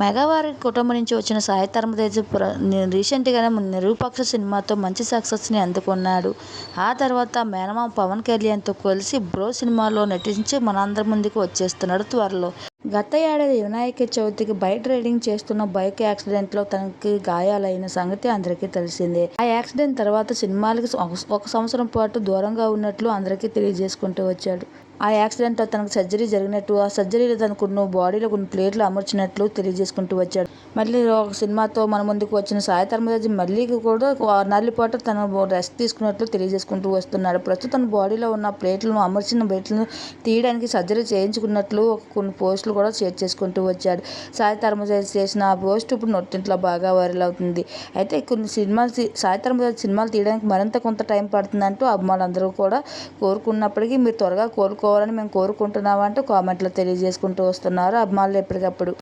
మెగావారి కుటుంబం నుంచి వచ్చిన సాయి ధరమ్ రీసెంట్గానే నిరూపక్ష సినిమాతో మంచి సక్సెస్ని అందుకున్నాడు. ఆ తర్వాత మేనమామ పవన్ కళ్యాణ్తో కలిసి బ్రో సినిమాలో నటించి మనందరి ముందుకు వచ్చేస్తున్నాడు త్వరలో. గత ఏడాది వినాయక చవితికి బైక్ రైడింగ్ చేస్తున్న బైక్ యాక్సిడెంట్లో తనకి గాయాలైన సంగతి అందరికీ తెలిసిందే. ఆ యాక్సిడెంట్ తర్వాత సినిమాలకు ఒక సంవత్సరం పాటు దూరంగా ఉన్నట్లు అందరికీ తెలియజేసుకుంటూ వచ్చాడు. ఆ యాక్సిడెంట్లో తనకు సర్జరీ జరిగినట్టు ఆ సర్జరీలో తనకు బాడీలో కొన్ని ప్లేట్లు అమర్చినట్లు తెలియజేసుకుంటూ వచ్చాడు. మళ్ళీ ఒక సినిమాతో మన ముందుకు వచ్చిన సాయి ధర్మరాజు మళ్ళీ కూడా నల్లిపాటు తన రెస్ట్ తీసుకున్నట్లు తెలియజేసుకుంటూ వస్తున్నాడు. ప్రస్తుతం బాడీలో ఉన్న ప్లేట్లను అమర్చిన ప్లేట్లను తీయడానికి సర్జరీ చేయించుకున్నట్లు కొన్ని పోస్టులు కూడా షేర్ చేసుకుంటూ వచ్చాడు. సాయి ధర్మరాజు చేసిన ఆ పోస్ట్ ఇప్పుడు నొట్టింట్లో బాగా వైరల్ అవుతుంది. అయితే కొన్ని సినిమాలు సాయి ధర్మరాజు సినిమాలు తీయడానికి మరింత కొంత టైం పడుతుందంటూ అభిమానులందరూ కూడా కోరుకున్నప్పటికీ మీరు త్వరగా కోరుకు చేసుకోవాలని మేము కోరుకుంటున్నామంటూ కామెంట్లో తెలియజేసుకుంటూ వస్తున్నారు. అభిమానులు ఎప్పటికప్పుడు